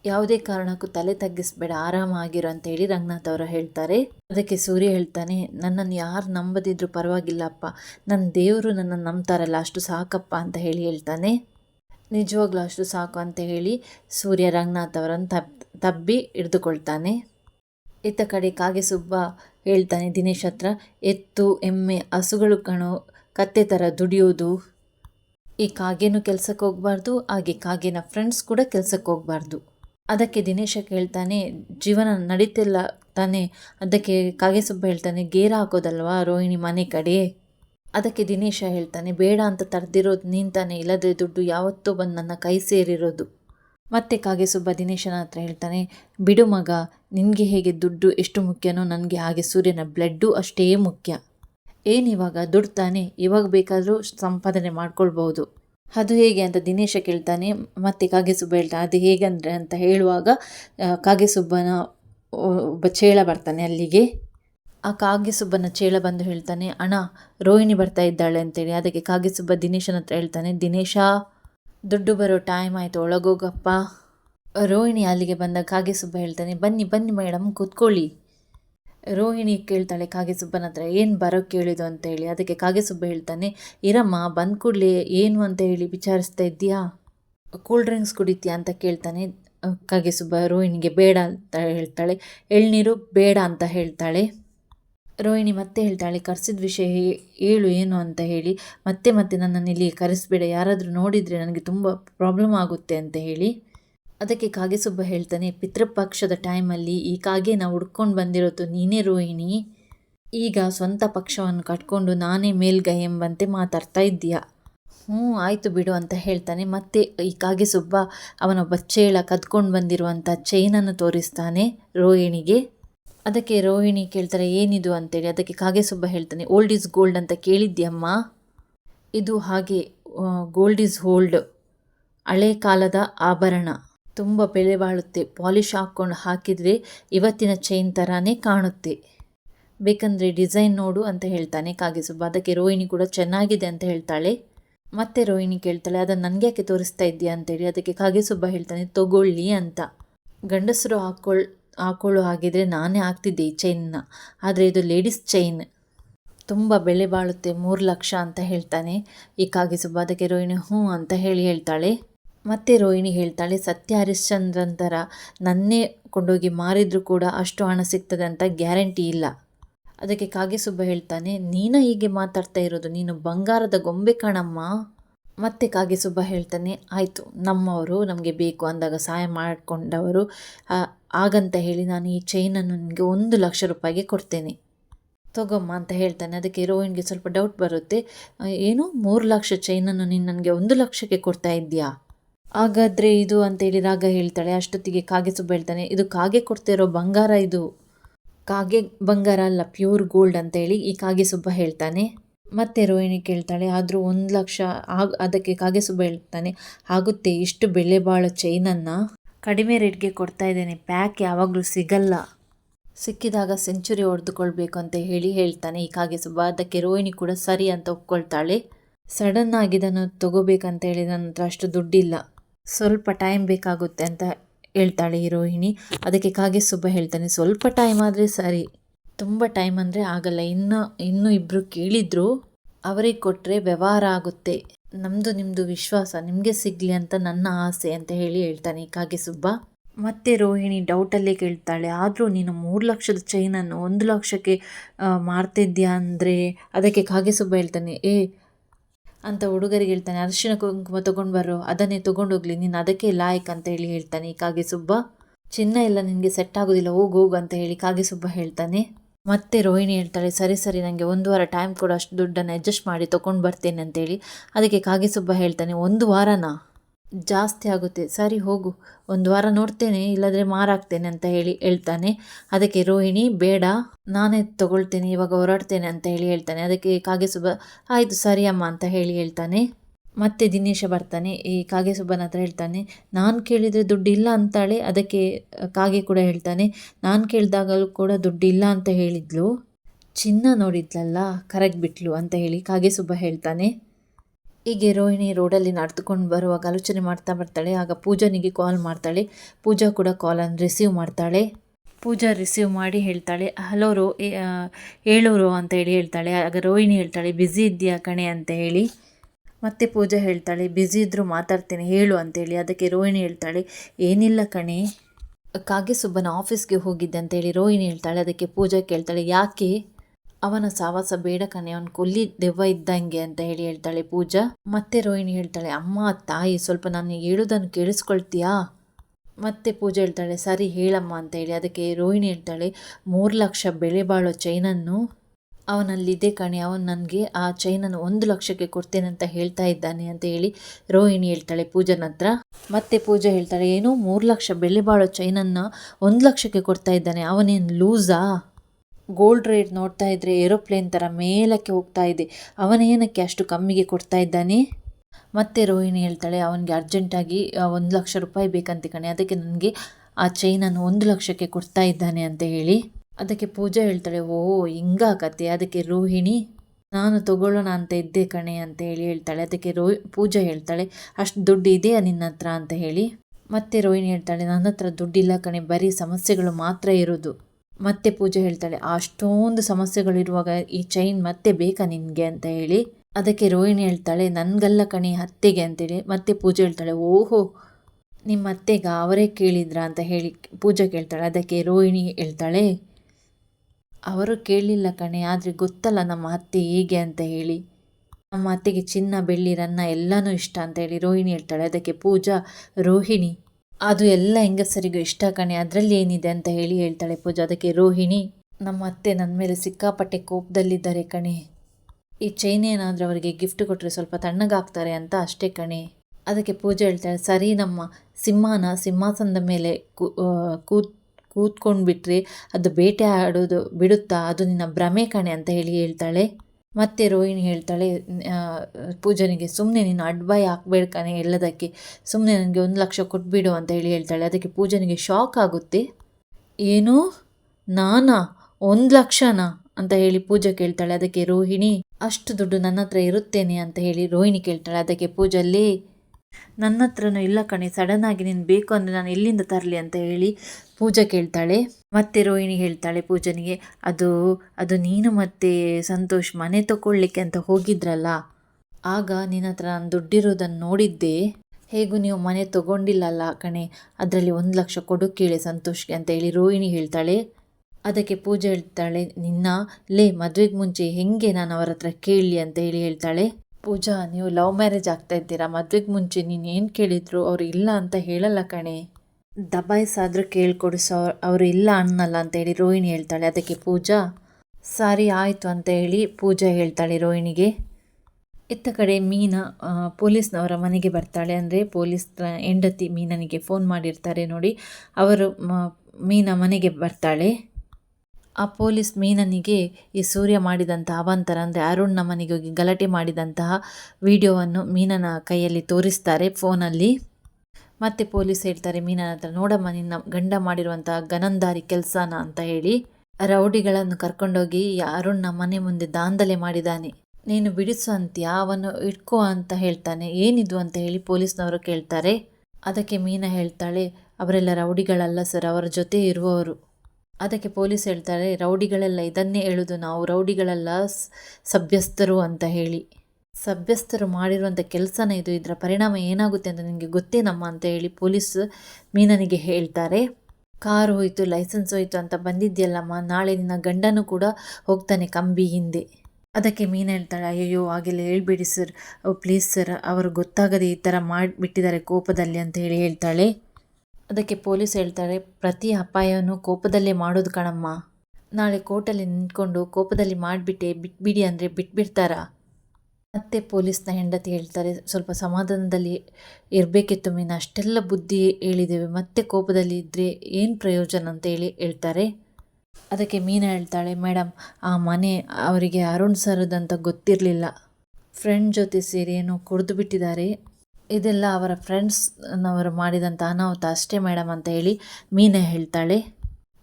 ಯಾವುದೇ ಕಾರಣಕ್ಕೂ ತಲೆ ತಗ್ಗಿಸ್ಬೇಡ ಆರಾಮಾಗಿರು ಅಂತ ಹೇಳಿ ರಂಗನಾಥ್ ಅವರು ಹೇಳ್ತಾರೆ. ಅದಕ್ಕೆ ಸೂರ್ಯ ಹೇಳ್ತಾನೆ, ನನ್ನನ್ನು ಯಾರು ನಂಬದಿದ್ರು ಪರವಾಗಿಲ್ಲಪ್ಪ ನನ್ನ ದೇವರು ನನ್ನನ್ನು ನಂಬ್ತಾರಲ್ಲ, ಅಷ್ಟು ಸಾಕಪ್ಪ ಅಂತ ಹೇಳಿ ಹೇಳ್ತಾನೆ. ನಿಜವಾಗ್ಲೂ ಅಷ್ಟು ಸಾಕು ಅಂತ ಹೇಳಿ ಸೂರ್ಯ ರಂಗನಾಥ್ ಅವರನ್ನು ತಬ್ ತಬ್ಬಿ ಹಿಡಿದುಕೊಳ್ತಾನೆ. ಇತ್ತ ಕಡೆ ಕಾಗೆ ಸುಬ್ಬ ಹೇಳ್ತಾನೆ, ದಿನೇಶ್ ಹತ್ರ, ಎತ್ತು, ಎಮ್ಮೆ, ಹಸುಗಳು ಕಣೋ, ಕತ್ತೆ ಥರ ದುಡಿಯೋದು. ಈ ಕಾಗೆನೂ ಕೆಲ್ಸಕ್ಕೆ ಹೋಗಬಾರ್ದು, ಹಾಗೆ ಕಾಗೆನ ಫ್ರೆಂಡ್ಸ್ ಕೂಡ ಕೆಲ್ಸಕ್ಕೆ ಹೋಗಬಾರ್ದು. ಅದಕ್ಕೆ ದಿನೇಶ ಕೇಳ್ತಾನೆ, ಜೀವನ ನಡೀತಿಲ್ಲ ತಾನೆ? ಅದಕ್ಕೆ ಕಾಗೆ ಸುಬ್ಬ ಹೇಳ್ತಾನೆ, ಗೇರ ಹಾಕೋದಲ್ವಾ ರೋಹಿಣಿ ಮನೆ ಕಡೆ? ಅದಕ್ಕೆ ದಿನೇಶ ಹೇಳ್ತಾನೆ, ಬೇಡ ಅಂತ ತರ್ದಿರೋದು ನೀನು ತಾನೇ, ಇಲ್ಲದೆ ದುಡ್ಡು ಯಾವತ್ತೂ ಬಂದು ನನ್ನ ಕೈ ಸೇರಿರೋದು. ಮತ್ತೆ ಕಾಗೆ ಸುಬ್ಬ ದಿನೇಶನ ಹತ್ರ ಹೇಳ್ತಾನೆ, ಬಿಡು ಮಗ, ನಿನಗೆ ಹೇಗೆ ದುಡ್ಡು ಎಷ್ಟು ಮುಖ್ಯನೋ ನನಗೆ ಹಾಗೆ ಸೂರ್ಯನ ಬ್ಲಡ್ಡು ಅಷ್ಟೇ ಮುಖ್ಯ. ಏನಿವಾಗ ದುಡ್ಡು ತಾನೆ. ಇವಾಗ ಬೇಕಾದರೂ ಸಂಪಾದನೆ ಮಾಡ್ಕೊಳ್ಬೋದು ಅದು ಹೇಗೆ? ಅಂತ ದಿನೇಶ ಕೇಳ್ತಾನೆ. ಮತ್ತೆ ಕಾಗೆ ಸುಬ್ಬ ಹೇಳ್ತಾನೆ ಅದು ಹೇಗಂದ್ರೆ ಅಂತ ಹೇಳುವಾಗ ಕಾಗೆ ಸುಬ್ಬನ ಒಬ್ಬ ಚೇಳ ಬರ್ತಾನೆ ಅಲ್ಲಿಗೆ. ಆ ಕಾಗೆಸುಬ್ಬನ ಚೇಳ ಬಂದು ಹೇಳ್ತಾನೆ, ಅಣ್ಣ, ರೋಹಿಣಿ ಬರ್ತಾ ಇದ್ದಾಳೆ ಅಂತೇಳಿ. ಅದಕ್ಕೆ ಕಾಗೆಸುಬ್ಬ ದಿನೇಶನ ಹತ್ರ ಹೇಳ್ತಾನೆ, ದಿನೇಶ ದುಡ್ಡು ಬರೋ ಟೈಮ್ ಆಯಿತು, ಒಳಗೋಗಪ್ಪ. ರೋಹಿಣಿ ಅಲ್ಲಿಗೆ ಬಂದ ಕಾಗೆಸುಬ್ಬ ಹೇಳ್ತಾನೆ, ಬನ್ನಿ ಬನ್ನಿ ಮೇಡಮ್ ಕೂತ್ಕೊಳ್ಳಿ. ರೋಹಿಣಿ ಕೇಳ್ತಾಳೆ ಕಾಗೆ ಸುಬ್ಬನ ಹತ್ರ, ಏನು ಬರೋ ಕೇಳಿದು ಅಂತ ಹೇಳಿ. ಅದಕ್ಕೆ ಕಾಗೆಸುಬ್ಬ ಹೇಳ್ತಾನೆ, ಇರಮ್ಮ, ಬಂದ ಕೂಡಲೇ, ಏನು ಅಂತ ಹೇಳಿ ವಿಚಾರಿಸ್ತಾ ಇದ್ದೀಯಾ? ಕೂಲ್ ಡ್ರಿಂಕ್ಸ್ ಕುಡಿತೀಯಾ? ಅಂತ ಕೇಳ್ತಾನೆ ಕಾಗೆಸುಬ್ಬ ಕಾಗೆ ಸುಬ್ಬ ರೋಹಿಣಿಗೆ ಬೇಡ ಅಂತ ಹೇಳ್ತಾಳೆ. ಎಳ್ನೀರು ಬೇಡ ಅಂತ ಹೇಳ್ತಾಳೆ. ರೋಹಿಣಿ ಮತ್ತೆ ಹೇಳ್ತಾಳೆ, ಕರೆಸಿದ ವಿಷಯ ಹೇಳು ಏನು ಅಂತ ಹೇಳಿ, ಮತ್ತೆ ಮತ್ತೆ ನನ್ನನ್ನು ಇಲ್ಲಿ ಕರೆಸ್ಬೇಡ. ಯಾರಾದರೂ ನೋಡಿದರೆ ನನಗೆ ತುಂಬ ಪ್ರಾಬ್ಲಮ್ ಆಗುತ್ತೆ ಅಂತ ಹೇಳಿ. ಅದಕ್ಕೆ ಕಾಗೆ ಸುಬ್ಬ ಹೇಳ್ತಾನೆ, ಪಿತೃಪಕ್ಷದ ಟೈಮಲ್ಲಿ ಈ ಕಾಗೆ ಕಾಗೆನ ಹುಡ್ಕೊಂಡು ಬಂದಿರೋದು ನೀನೇ ರೋಹಿಣಿ. ಈಗ ಸ್ವಂತ ಪಕ್ಷವನ್ನು ಕಟ್ಕೊಂಡು ನಾನೇ ಮೇಲ್ಗೈ ಎಂಬಂತೆ ಮಾತಾಡ್ತಾ ಇದ್ದೀಯಾ? ಹ್ಞೂ, ಆಯಿತು ಬಿಡು ಅಂತ ಹೇಳ್ತಾನೆ. ಮತ್ತೆ ಈ ಕಾಗೆ ಸುಬ್ಬ ಅವನೊಬ್ಬ ಚೇಳ ಕದ್ಕೊಂಡು ಬಂದಿರುವಂಥ ಚೈನನ್ನು ತೋರಿಸ್ತಾನೆ ರೋಹಿಣಿಗೆ. ಅದಕ್ಕೆ ರೋಹಿಣಿ ಕೇಳ್ತಾರೆ, ಏನಿದು ಅಂತೇಳಿ. ಅದಕ್ಕೆ ಕಾಗೆ ಸುಬ್ಬ ಹೇಳ್ತಾನೆ ಓಲ್ಡ್ ಈಸ್ ಗೋಲ್ಡ್ ಅಂತ ಕೇಳಿದ್ಯಮ್ಮ ಇದು ಹಾಗೆ ಗೋಲ್ಡ್ ಈಸ್ ಹೋಲ್ಡ್ ಹಳೆ ಕಾಲದ ಆಭರಣ. ತುಂಬ ಬೆಲೆ ಬಾಳುತ್ತೆ. ಪಾಲಿಶ್ ಹಾಕ್ಕೊಂಡು ಹಾಕಿದರೆ ಇವತ್ತಿನ ಚೈನ್ ಥರನೇ ಕಾಣುತ್ತೆ. ಬೇಕಂದರೆ ಡಿಸೈನ್ ನೋಡು ಅಂತ ಹೇಳ್ತಾನೆ ಕಾಗೆ ಸುಬ್ಬ ಅದಕ್ಕೆ ರೋಹಿಣಿ ಕೂಡ ಚೆನ್ನಾಗಿದೆ ಅಂತ ಹೇಳ್ತಾಳೆ. ಮತ್ತೆ ರೋಹಿಣಿ ಕೇಳ್ತಾಳೆ, ಅದನ್ನು ನನಗೆ ಯಾಕೆ ತೋರಿಸ್ತಾ ಇದ್ದೀಯಾ? ಅಂತೇಳಿ. ಅದಕ್ಕೆ ಕಾಗೆ ಸುಬ್ಬ ಹೇಳ್ತಾನೆ, ತಗೊಳ್ಳಿ ಅಂತ. ಗಂಡಸರು ಹಾಕ್ಕೊಳ್ ಹಾಕೊಳ್ಳೋ ಹಾಗಿದ್ರೆ ನಾನೇ ಹಾಕ್ತಿದ್ದೆ ಈ ಚೈನ್ನ ಆದರೆ ಇದು ಲೇಡೀಸ್ ಚೈನ್ ತುಂಬ ಬೆಲೆ ಬಾಳುತ್ತೆ, ಮೂರು ಲಕ್ಷ ಅಂತ ಹೇಳ್ತಾನೆ. ಈ ಸುಬ್ಬಾದಕ್ಕೆ ಸುಬ್ಬ ಅದಕ್ಕೆ ರೋಹಿಣಿ ಹ್ಞೂ ಅಂತ ಹೇಳಿ ಹೇಳ್ತಾಳೆ. ಮತ್ತೆ ರೋಹಿಣಿ ಹೇಳ್ತಾಳೆ, ಸತ್ಯ ಹರಿಶ್ಚಂದ್ರನ್ ಥರ ನನ್ನೇ ಕೊಂಡೋಗಿ ಮಾರಿದ್ರು ಕೂಡ ಅಷ್ಟು ಹಣ ಸಿಗ್ತದೆ ಅಂತ ಗ್ಯಾರಂಟಿ ಇಲ್ಲ. ಅದಕ್ಕೆ ಕಾಗೆ ಸುಬ್ಬ ಹೇಳ್ತಾನೆ, ನೀನ ಹೀಗೆ ಮಾತಾಡ್ತಾ ಇರೋದು, ನೀನು ಬಂಗಾರದ ಗೊಂಬೆ ಕಣಮ್ಮ. ಮತ್ತೆ ಕಾಗೆಸುಬ್ಬ ಹೇಳ್ತಾನೆ, ಆಯಿತು, ನಮ್ಮವರು ನಮಗೆ ಬೇಕು ಅಂದಾಗ ಸಹಾಯ ಮಾಡಿಕೊಂಡವರು ಆಗಂತ ಹೇಳಿ ನಾನು ಈ ಚೈನನ್ನು ನಿನಗೆ ಒಂದು ಲಕ್ಷ ರೂಪಾಯಿಗೆ ಕೊಡ್ತೇನೆ. ತಗೊಮ್ಮ ಅಂತ ಹೇಳ್ತಾನೆ. ಅದಕ್ಕೆ ರೋಹಿಣ್ಗೆ ಸ್ವಲ್ಪ ಡೌಟ್ ಬರುತ್ತೆ. ಏನು? ಮೂರು ಲಕ್ಷ ಚೈನನ್ನು ನೀನು ನನಗೆ ಒಂದು ಲಕ್ಷಕ್ಕೆ ಕೊಡ್ತಾ ಇದ್ದೀಯಾ? ಹಾಗಾದರೆ ಇದು ಅಂತೇಳಿ ರಾಗ ಹೇಳ್ತಾಳೆ. ಅಷ್ಟೊತ್ತಿಗೆ ಕಾಗೆ ಸುಬ್ಬ ಹೇಳ್ತಾನೆ, ಇದು ಕಾಗೆ ಕೊಡ್ತಿರೋ ಬಂಗಾರ ಇದು. ಕಾಗೆ ಬಂಗಾರ ಅಲ್ಲ ಪ್ಯೂರ್ ಗೋಲ್ಡ್ ಅಂತೇಳಿ ಈ ಕಾಗೆ ಸುಬ್ಬ ಹೇಳ್ತಾನೆ. ಮತ್ತೆ ರೋಹಿಣಿ ಕೇಳ್ತಾಳೆ, ಆದರೂ ಒಂದು ಲಕ್ಷ ಆಗ ಅದಕ್ಕೆ ಕಾಗೆ ಸುಬ್ಬ ಹೇಳ್ತಾನೆ, ಆಗುತ್ತೆ, ಇಷ್ಟು ಬೆಲೆ ಬಾಳೋ ಚೈನನ್ನು ಕಡಿಮೆ ರೇಟ್ಗೆ ಕೊಡ್ತಾ ಇದ್ದೇನೆ. ಪ್ಯಾಕ್ ಯಾವಾಗಲೂ ಸಿಗಲ್ಲ. ಸಿಕ್ಕಿದಾಗ ಸೆಂಚುರಿ ಹೊಡೆದುಕೊಳ್ಬೇಕು ಅಂತ ಹೇಳಿ ಹೇಳ್ತಾನೆ. ಈ ಕಾಗೆ ಸುಬ್ಬ ಅದಕ್ಕೆ ರೋಹಿಣಿ ಕೂಡ ಸರಿ ಅಂತ ಒಪ್ಕೊಳ್ತಾಳೆ. ಸಡನ್ ಆಗಿ ಇದನ್ನು ತಗೋಬೇಕಂತ ಹೇಳಿ ನನ್ನ ಹತ್ರ ಅಷ್ಟು ದುಡ್ಡಿಲ್ಲ. ಸ್ವಲ್ಪ ಟೈಮ್ ಬೇಕಾಗುತ್ತೆ ಅಂತ ಹೇಳ್ತಾಳೆ ಈ ರೋಹಿಣಿ. ಅದಕ್ಕೆ ಕಾಗೆ ಸುಬ್ಬ ಹೇಳ್ತಾನೆ, ಸ್ವಲ್ಪ ಟೈಮ್ ಆದರೆ ಸರಿ. ತುಂಬ ಟೈಮ್ ಅಂದರೆ ಆಗಲ್ಲ. ಇನ್ನು, ಇನ್ನೂ ಇಬ್ಬರು ಕೇಳಿದ್ರು, ಅವರಿಗೆ ಕೊಟ್ಟರೆ ವ್ಯವಹಾರ ಆಗುತ್ತೆ. ನಮ್ಮದು ನಿಮ್ಮದು ವಿಶ್ವಾಸ, ನಿಮಗೆ ಸಿಗಲಿ ಅಂತ ನನ್ನ ಆಸೆ ಅಂತ ಹೇಳಿ ಹೇಳ್ತಾನೆ ಕಾಗೆ ಸುಬ್ಬ. ಮತ್ತೆ ರೋಹಿಣಿ ಡೌಟಲ್ಲೇ ಕೇಳ್ತಾಳೆ, ಆದರೂ ನೀನು ಮೂರು ಲಕ್ಷದ ಚೈನನ್ನು ಒಂದು ಲಕ್ಷಕ್ಕೆ ಮಾರ್ತಿದ್ಯಾ ಅಂದರೆ? ಅದಕ್ಕೆ ಕಾಗೆ ಸುಬ್ಬ ಹೇಳ್ತಾನೆ, ಏ, ಅಂತ ಹುಡುಗರಿಗೆ ಹೇಳ್ತಾನೆ ಅರ್ಶಿನ ಕುಂಕುಮ ತೊಗೊಂಡು ಬರೋ, ಅದನ್ನೇ ತೊಗೊಂಡೋಗ್ಲಿ ನೀನು ಅದಕ್ಕೆ ಲಾಯಕ್ ಅಂತ ಹೇಳಿ ಹೇಳ್ತಾನೆ ಕಾಗೆ ಸುಬ್ಬ. ಚಿನ್ನ ಎಲ್ಲ ನಿನಗೆ ಸೆಟ್ ಆಗೋದಿಲ್ಲ, ಹೋಗು ಹೋಗು ಅಂತ ಹೇಳಿ ಕಾಗೆ ಸುಬ್ಬ ಹೇಳ್ತಾನೆ. ಮತ್ತೆ ರೋಹಿಣಿ ಹೇಳ್ತಾಳೆ, ಸರಿ ಸರಿ ನನಗೆ ಒಂದು ವಾರ ಟೈಮ್ ಕೂಡ, ಅಷ್ಟು ದುಡ್ಡನ್ನು ಅಡ್ಜಸ್ಟ್ ಮಾಡಿ ತೊಗೊಂಡು ಬರ್ತೇನೆ ಅಂತೇಳಿ. ಅದಕ್ಕೆ ಕಾಗೆಸುಬ್ಬ ಹೇಳ್ತಾನೆ, ಒಂದು ವಾರನಾ? ಜಾಸ್ತಿ ಆಗುತ್ತೆ, ಸರಿ ಹೋಗು, ಒಂದು ವಾರ ನೋಡ್ತೇನೆ, ಇಲ್ಲದ್ರೆ ಮಾರಾಕ್ತೇನೆ ಅಂತ ಹೇಳಿ ಹೇಳ್ತಾನೆ. ಅದಕ್ಕೆ ರೋಹಿಣಿ, ಬೇಡ, ನಾನೇ ತಗೊಳ್ತೇನೆ, ಇವಾಗ ಹೊರಡ್ತೇನೆ ಅಂತ ಹೇಳಿ ಹೇಳ್ತಾನೆ. ಅದಕ್ಕೆ ಕಾಗೆಸುಬ್ಬ ಆಯಿತು, ಸರಿ ಅಮ್ಮ ಅಂತ ಹೇಳಿ ಹೇಳ್ತಾನೆ. ಮತ್ತೆ ದಿನೇಶ ಬರ್ತಾನೆ, ಈ ಕಾಗೆ ಸುಬ್ಬನ ಹತ್ರ ಹೇಳ್ತಾನೆ, ನಾನು ಕೇಳಿದರೆ ದುಡ್ಡು ಇಲ್ಲ ಅಂತಾಳೆ, ಅದಕ್ಕೆ ಕಾಗೆ ಕೂಡ ಹೇಳ್ತಾನೆ, ನಾನು ಕೇಳಿದಾಗಲೂ ಕೂಡ ದುಡ್ಡು ಇಲ್ಲ ಅಂತ ಹೇಳಿದ್ಲು. ಚಿನ್ನ ನೋಡಿದ್ಲಲ್ಲ ಕರಗಿ ಬಿಟ್ಲು ಅಂತ ಹೇಳಿ ಕಾಗೆ ಸುಬ್ಬ ಹೇಳ್ತಾನೆ. ಹೀಗೆ ರೋಹಿಣಿ ರೋಡಲ್ಲಿ ನಡೆದುಕೊಂಡು ಬರುವಾಗ ಆಲೋಚನೆ ಮಾಡ್ತಾ ಬರ್ತಾಳೆ ಆಗ ಪೂಜನಿಗೆ ಕಾಲ್ ಮಾಡ್ತಾಳೆ, ಪೂಜಾ ಕೂಡ ಕಾಲನ್ನು ರಿಸೀವ್ ಮಾಡ್ತಾಳೆ. ಪೂಜಾ ರಿಸೀವ್ ಮಾಡಿ ಹೇಳ್ತಾಳೆ, ಹಲೋ ರೋ ಹೇಳೋರು ಅಂತ ಹೇಳಿ ಹೇಳ್ತಾಳೆ, ಆಗ ರೋಹಿಣಿ ಹೇಳ್ತಾಳೆ, ಬ್ಯುಸಿ ಇದೆಯಾ ಕಣೆ ಅಂತ ಹೇಳಿ. ಮತ್ತೆ ಪೂಜಾ ಹೇಳ್ತಾಳೆ ಬ್ಯುಸಿ ಇದ್ದರೂ ಮಾತಾಡ್ತೇನೆ, ಹೇಳು ಅಂತೇಳಿ. ಅದಕ್ಕೆ ರೋಹಿಣಿ ಹೇಳ್ತಾಳೆ, ಏನಿಲ್ಲ ಕಣೆ, ಕಾಗೆ ಸುಬ್ಬನ ಆಫೀಸ್ಗೆ ಹೋಗಿದ್ದೆ ಅಂತೇಳಿ ರೋಹಿಣಿ ಹೇಳ್ತಾಳೆ. ಅದಕ್ಕೆ ಪೂಜಾ ಕೇಳ್ತಾಳೆ, ಯಾಕೆ? ಅವನ ಸಾವಾಸ ಬೇಡ ಕಣೆ, ಅವನು ಕೊಲ್ಲಿ ದೆವ್ವ ಇದ್ದಂಗೆ ಅಂತ ಹೇಳಿ ಹೇಳ್ತಾಳೆ ಪೂಜಾ. ಮತ್ತೆ ರೋಹಿಣಿ ಹೇಳ್ತಾಳೆ, ಅಮ್ಮ, ತಾಯಿ, ಸ್ವಲ್ಪ ನಾನು ಹೇಳೋದನ್ನು ಕೇಳಿಸ್ಕೊಳ್ತೀಯಾ? ಮತ್ತೆ ಪೂಜೆ ಹೇಳ್ತಾಳೆ, ಸರಿ, ಹೇಳಮ್ಮ ಅಂತ ಹೇಳಿ. ಅದಕ್ಕೆ ರೋಹಿಣಿ ಹೇಳ್ತಾಳೆ, ಮೂರು ಲಕ್ಷ ಬೆಲೆ ಬಾಳೋ ಚೈನನ್ನು ಅವನಲ್ಲಿದೆ ಕಣೆ, ಅವನು ನನಗೆ ಆ ಚೈನನ್ನು ಒಂದು ಲಕ್ಷಕ್ಕೆ ಕೊಡ್ತೇನೆ ಅಂತ ಹೇಳ್ತಾ ಇದ್ದಾನೆ ಅಂತ ಹೇಳಿ ರೋಹಿಣಿ ಹೇಳ್ತಾಳೆ ಪೂಜನ ಹತ್ರ. ಮತ್ತೆ ಪೂಜೆ ಹೇಳ್ತಾಳೆ, ಏನು ಮೂರು ಲಕ್ಷ ಬೆಲೆ ಬಾಳೋ ಚೈನನ್ನು ಒಂದು ಲಕ್ಷಕ್ಕೆ ಕೊಡ್ತಾ ಇದ್ದಾನೆ, ಅವನೇನು ಲೂಸಾ? ಗೋಲ್ಡ್ ರೇಟ್ ನೋಡ್ತಾ ಇದ್ರೆ ಏರೋಪ್ಲೇನ್ ಥರ ಮೇಲಕ್ಕೆ ಹೋಗ್ತಾ ಇದೆ ಅವನೇನಕ್ಕೆ ಅಷ್ಟು ಕಮ್ಮಿಗೆ ಕೊಡ್ತಾ ಇದ್ದಾನೆ? ಮತ್ತೆ ರೋಹಿಣಿ ಹೇಳ್ತಾಳೆ, ಅವನಿಗೆ ಅರ್ಜೆಂಟಾಗಿ ಒಂದು ಲಕ್ಷ ರೂಪಾಯಿ ಬೇಕಂತ ಕಣೆ, ಅದಕ್ಕೆ ನನಗೆ ಆ ಚೈನನ್ನು ಒಂದು ಲಕ್ಷಕ್ಕೆ ಕೊಡ್ತಾ ಇದ್ದಾನೆ ಅಂತ ಹೇಳಿ. ಅದಕ್ಕೆ ಪೂಜಾ ಹೇಳ್ತಾಳೆ, ಓ, ಹಿಂಗಾಗತ್ತೆ, ಅದಕ್ಕೆ ರೋಹಿಣಿ? ನಾನು ತಗೊಳ್ಳೋಣ ಅಂತ ಇದ್ದೆ ಕಣೆ ಅಂತ ಹೇಳಿ ಹೇಳ್ತಾಳೆ. ಅದಕ್ಕೆ ರೋ, ಪೂಜಾ ಹೇಳ್ತಾಳೆ, ಅಷ್ಟು ದುಡ್ಡು ಇದೆಯಾ ನಿನ್ನ ಹತ್ರ? ಅಂತ ಹೇಳಿ. ಮತ್ತೆ ರೋಹಿಣಿ ಹೇಳ್ತಾಳೆ, ನನ್ನ ಹತ್ರ ದುಡ್ಡಿಲ್ಲ ಕಣೆ, ಬರೀ ಸಮಸ್ಯೆಗಳು ಮಾತ್ರ ಇರೋದು. ಮತ್ತೆ ಪೂಜೆ ಹೇಳ್ತಾಳೆ, ಅಷ್ಟೊಂದು ಸಮಸ್ಯೆಗಳಿರುವಾಗ ಈ ಚೈನ್ ಮತ್ತೆ ಬೇಕಾ ನಿನಗೆ? ಅಂತ ಹೇಳಿ. ಅದಕ್ಕೆ ರೋಹಿಣಿ ಹೇಳ್ತಾಳೆ, ನನಗಲ್ಲ ಕಣೆ, ಅತ್ತೆಗೆ ಅಂತೇಳಿ ಮತ್ತೆ ಪೂಜೆ ಹೇಳ್ತಾಳೆ, ಓಹೋ ನಿಮ್ಮ ಅತ್ತೆಗ ಅವರೇ ಕೇಳಿದ್ರ? ಅಂತ ಹೇಳಿ ಪೂಜೆ ಕೇಳ್ತಾಳೆ. ಅದಕ್ಕೆ ರೋಹಿಣಿ ಹೇಳ್ತಾಳೆ ಅವರು ಕೇಳಲಿಲ್ಲ ಕಣೆ, ಆದರೆ ಗೊತ್ತಲ್ಲ ನಮ್ಮ ಅತ್ತೆ ಹೇಗೆ ಅಂತ ಹೇಳಿ. ನಮ್ಮ ಅತ್ತೆಗೆ ಚಿನ್ನ, ಬೆಳ್ಳಿ, ರನ್ನ ಎಲ್ಲನೂ ಇಷ್ಟ ಅಂತ ಹೇಳಿ ರೋಹಿಣಿ ಹೇಳ್ತಾಳೆ. ಅದಕ್ಕೆ ಪೂಜಾ, ರೋಹಿಣಿ, ಅದು ಎಲ್ಲ ಹೆಂಗಸರಿಗೂ ಇಷ್ಟ ಕಣೆ, ಅದರಲ್ಲಿ ಏನಿದೆ ಅಂತ ಹೇಳಿ ಹೇಳ್ತಾಳೆ ಪೂಜಾ. ಅದಕ್ಕೆ ರೋಹಿಣಿ, ನಮ್ಮ ಅತ್ತೆ ನನ್ನ ಮೇಲೆ ಸಿಕ್ಕಾಪಟ್ಟೆ ಕೋಪದಲ್ಲಿದ್ದಾರೆ ಕಣೆ. ಈ ಚೈನ್ ಏನಾದರೂ ಅವರಿಗೆ ಗಿಫ್ಟ್ ಕೊಟ್ಟರೆ ಸ್ವಲ್ಪ ತಣ್ಣಗಾಗ್ತಾರೆ ಅಂತ ಅಷ್ಟೇ ಕಣೆ. ಅದಕ್ಕೆ ಪೂಜೆ ಹೇಳ್ತಾಳೆ, ಸರಿ ನಮ್ಮ ಸಿಂಹನ ಸಿಂಹಾಸನದ ಮೇಲೆ ಕೂ ಕೂತ್ ಕೂತ್ಕೊಂಡು ಬಿಟ್ರೆ ಅದು ಬೇಟೆ ಆಡೋದು ಬಿಡುತ್ತಾ? ಅದು ನಿನ್ನ ಭ್ರಮೆ ಕಣೆ ಅಂತ ಹೇಳಿ ಹೇಳ್ತಾಳೆ. ಮತ್ತೆ ರೋಹಿಣಿ ಹೇಳ್ತಾಳೆ ಪೂಜನಿಗೆ ಸುಮ್ಮನೆ ನೀನು ಅಡ್ಬಾಯ್ ಹಾಕ್ಬೇಡ ಕಣೆ ಎಲ್ಲದಕ್ಕೆ. ಸುಮ್ಮನೆ ನನಗೆ ಒಂದು ಲಕ್ಷ ಕೊಟ್ಬಿಡು ಅಂತ ಹೇಳಿ ಹೇಳ್ತಾಳೆ. ಅದಕ್ಕೆ ಪೂಜನಿಗೆ ಶಾಕ್ ಆಗುತ್ತೆ. ಏನು? ನಾನಾ? ಒಂದು ಲಕ್ಷನಾ? ಅಂತ ಹೇಳಿ ಪೂಜಾ ಕೇಳ್ತಾಳೆ. ಅದಕ್ಕೆ ರೋಹಿಣಿ, ಅಷ್ಟು ದುಡ್ಡು ನನ್ನ ಹತ್ರ ಇರುತ್ತೇನೆ ಅಂತ ಹೇಳಿ ರೋಹಿಣಿ ಕೇಳ್ತಾಳೆ. ಅದಕ್ಕೆ ಪೂಜಲ್ಲಿ ನನ್ನ ಹತ್ರನೂ ಇಲ್ಲ ಕಣೆ ಸಡನ್ ಆಗಿ ನೀನು ಬೇಕು ಅಂದರೆ ನಾನು ಎಲ್ಲಿಂದ ತರಲಿ ಅಂತ ಹೇಳಿ ಪೂಜಾ ಕೇಳ್ತಾಳೆ. ಮತ್ತೆ ರೋಹಿಣಿ ಹೇಳ್ತಾಳೆ ಪೂಜನಿಗೆ, ಅದು ಅದು ನೀನು ಮತ್ತೆ ಸಂತೋಷ್ ಮನೆ ತಗೊಳ್ಳಿಕ್ಕೆ ಅಂತ ಹೋಗಿದ್ರಲ್ಲ, ಆಗ ನಿನ್ನ ಹತ್ರ ನಾನು ದುಡ್ಡಿರೋದನ್ನು ನೋಡಿದ್ದೆ. ಹೇಗೂ ನೀವು ಮನೆ ತಗೊಂಡಿಲ್ಲಲ್ಲ ಕಣೆ, ಅದರಲ್ಲಿ ಒಂದು ಲಕ್ಷ ಕೊಡು ಕೇಳಿ ಸಂತೋಷ್ಗೆ ಅಂತ ಹೇಳಿ ರೋಹಿಣಿ ಹೇಳ್ತಾಳೆ. ಅದಕ್ಕೆ ಪೂಜೆ ಹೇಳ್ತಾಳೆ, ನಿನ್ನ, ಲೇ ಮದುವೆಗೆ ಮುಂಚೆ ಹೆಂಗೆ ನಾನು ಅವರ ಹತ್ರ ಕೇಳಲಿ ಅಂತ ಹೇಳಿ ಹೇಳ್ತಾಳೆ. ಪೂಜಾ, ನೀವು ಲವ್ ಮ್ಯಾರೇಜ್ ಆಗ್ತಾ ಇದ್ದೀರಾ? ಮದ್ವೆಗೆ ಮುಂಚೆ ನೀನು ಏನು ಕೇಳಿದ್ರು? ಅವ್ರು ಇಲ್ಲ ಅಂತ ಹೇಳಲ್ಲ ಕಣೆ. ದಬಾಯಿಸಾದ್ರೂ ಕೇಳ್ಕೊಡಿಸೋ ಅವರು ಇಲ್ಲ ಅನ್ನಲ್ಲ ಅಂತೇಳಿ ರೋಹಿಣಿ ಹೇಳ್ತಾಳೆ. ಅದಕ್ಕೆ ಪೂಜಾ, ಸಾರಿ, ಆಯಿತು ಅಂತ ಹೇಳಿ ಪೂಜಾ ಹೇಳ್ತಾಳೆ ರೋಹಿಣಿಗೆ. ಇತ್ತ ಕಡೆ ಮೀನಾ ಪೊಲೀಸ್ನವರ ಮನೆಗೆ ಬರ್ತಾಳೆ ಅಂದರೆ ಪೊಲೀಸ್ ಹೆಂಡತಿ ಮೀನನಿಗೆ ಫೋನ್ ಮಾಡಿರ್ತಾರೆ ನೋಡಿ. ಅವರು ಮೀನಾ ಮನೆಗೆ ಬರ್ತಾಳೆ. ಆ ಪೊಲೀಸ್ ಮೀನನಿಗೆ ಈ ಸೂರ್ಯ ಮಾಡಿದಂತಹ ಅವಾಂತರ, ಅಂದರೆ ಅರುಣ್ ಮನೆಗೆ ಹೋಗಿ ಗಲಾಟೆ ಮಾಡಿದಂತಹ ವಿಡಿಯೋವನ್ನು ಮೀನನ ಕೈಯಲ್ಲಿ ತೋರಿಸ್ತಾರೆ ಫೋನಲ್ಲಿ. ಮತ್ತೆ ಪೊಲೀಸ್ ಹೇಳ್ತಾರೆ, ಮೀನನ ಹತ್ರ ನೋಡಮ್ಮ, ನಿನ್ನ ಗಂಡ ಮಾಡಿರುವಂತಹ ಗನಂದಾರಿ ಕೆಲಸನ ಅಂತ ಹೇಳಿ. ರೌಡಿಗಳನ್ನು ಕರ್ಕೊಂಡೋಗಿ ಅರುಣ್ನ ಮನೆ ಮುಂದೆ ದಾಂಧಲೆ ಮಾಡಿದ್ದಾನೆ ನೀನು ಬಿಡಿಸು ಅಂತೀಯಾ, ಅವನು ಇಟ್ಕೋ ಅಂತ ಹೇಳ್ತಾನೆ. ಏನಿದು ಅಂತ ಹೇಳಿ ಪೊಲೀಸ್ನವರು ಕೇಳ್ತಾರೆ. ಅದಕ್ಕೆ ಮೀನಾ ಹೇಳ್ತಾಳೆ, ಅವರೆಲ್ಲ ರೌಡಿಗಳಲ್ಲ ಸರ್, ಅವರ ಜೊತೆ ಇರುವವರು. ಅದಕ್ಕೆ ಪೊಲೀಸ್ ಹೇಳ್ತಾರೆ, ರೌಡಿಗಳೆಲ್ಲ ಇದನ್ನೇ ಹೇಳೋದು ನಾವು, ರೌಡಿಗಳೆಲ್ಲ ಸಭ್ಯಸ್ಥರು ಅಂತ ಹೇಳಿ. ಸಭ್ಯಸ್ಥರು ಮಾಡಿರುವಂಥ ಕೆಲಸನೇ ಇದು, ಇದರ ಪರಿಣಾಮ ಏನಾಗುತ್ತೆ ಅಂತ ನಿಮಗೆ ಗೊತ್ತೇನಮ್ಮ ಅಂತ ಹೇಳಿ ಪೊಲೀಸ್ ಮೀನನಿಗೆ ಹೇಳ್ತಾರೆ. ಕಾರು ಹೋಯಿತು, ಲೈಸೆನ್ಸ್ ಹೋಯಿತು ಅಂತ ಬಂದಿದ್ಯಲ್ಲಮ್ಮ, ನಾಳೆ ನಿನ್ನ ಗಂಡನೂ ಕೂಡ ಹೋಗ್ತಾನೆ ಕಂಬಿ ಹಿಂದೆ. ಅದಕ್ಕೆ ಮೀನು ಹೇಳ್ತಾಳೆ ಅಯ್ಯೋ ಹಾಗೆಲ್ಲ ಹೇಳ್ಬೇಡಿ ಸರ್. ಪ್ಲೀಸ್ ಸರ್, ಅವರು ಗೊತ್ತಾಗದೆ ಈ ಥರ ಮಾಡಿಬಿಟ್ಟಿದ್ದಾರೆ ಕೋಪದಲ್ಲಿ ಅಂತ ಹೇಳಿ ಹೇಳ್ತಾಳೆ. ಅದಕ್ಕೆ ಪೊಲೀಸ್ ಹೇಳ್ತಾರೆ, ಪ್ರತಿ ಅಪಾಯವನ್ನು ಕೋಪದಲ್ಲೇ ಮಾಡೋದು ಕಣಮ್ಮ. ನಾಳೆ ಕೋರ್ಟಲ್ಲಿ ನಿಂತ್ಕೊಂಡು ಕೋಪದಲ್ಲಿ ಮಾಡಿಬಿಟ್ಟೆ ಬಿಟ್ಬಿಡಿ ಅಂದರೆ ಬಿಟ್ಬಿಡ್ತಾರಾ? ಮತ್ತೆ ಪೊಲೀಸ್ನ ಹೆಂಡತಿ ಹೇಳ್ತಾರೆ, ಸ್ವಲ್ಪ ಸಮಾಧಾನದಲ್ಲಿ ಇರಬೇಕಿತ್ತು ಮೀನು, ಅಷ್ಟೆಲ್ಲ ಬುದ್ಧಿ ಹೇಳಿದ್ದೇವೆ ಮತ್ತೆ ಕೋಪದಲ್ಲಿ ಇದ್ದರೆ ಏನು ಪ್ರಯೋಜನ ಅಂತ ಹೇಳಿ ಹೇಳ್ತಾರೆ. ಅದಕ್ಕೆ ಮೀನಾ ಹೇಳ್ತಾಳೆ ಮೇಡಮ್ ಆ ಮನೆ ಅವರಿಗೆ ಅರುಣ್ ಸರದಂತ ಗೊತ್ತಿರಲಿಲ್ಲ. ಫ್ರೆಂಡ್ ಜೊತೆ ಸೇರಿ ಏನೋ ಕುಡಿದು ಬಿಟ್ಟಿದ್ದಾರೆ. ಇದೆಲ್ಲ ಅವರ ಫ್ರೆಂಡ್ಸ್ನವರು ಮಾಡಿದಂಥ ಅನಾಹುತ ಅಷ್ಟೇ ಮೇಡಮ್ ಅಂತ ಹೇಳಿ ಮೀನಾ ಹೇಳ್ತಾಳೆ.